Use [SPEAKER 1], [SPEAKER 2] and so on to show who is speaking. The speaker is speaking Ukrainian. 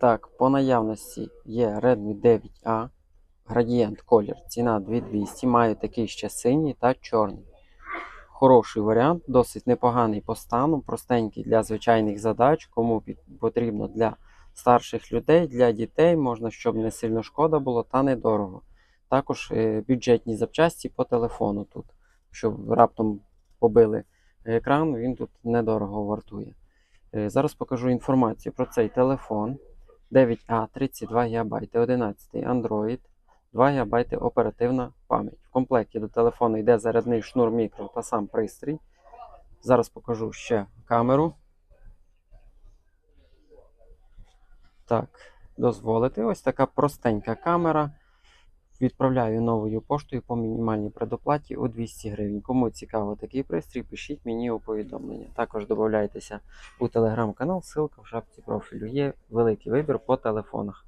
[SPEAKER 1] Так, по наявності є Redmi 9A, градієнт колір, ціна 2200, має такий ще синій та чорний. Хороший варіант, досить непоганий по стану, простенький для звичайних задач, кому потрібно для старших людей, для дітей, можна, щоб не сильно шкода було та недорого. Також е, бюджетні запчасті по телефону тут. Щоб раптом побили екран, він тут недорого вартує. Е, Зараз покажу інформацію про цей телефон. 9А 32 ГБ, 11 Android, 2 ГБ оперативна пам'ять. В комплекті до телефону йде зарядний шнур мікро та сам пристрій. Зараз покажу ще камеру. Так, дозволити. Ось така простенька камера. Відправляю новою поштою по мінімальній предоплаті у 200 гривень. Кому цікаво такий пристрій, пишіть мені у повідомлення. Також додайтеся у телеграм-канал, ссылка в шапці профілю. Є великий вибір по телефонах.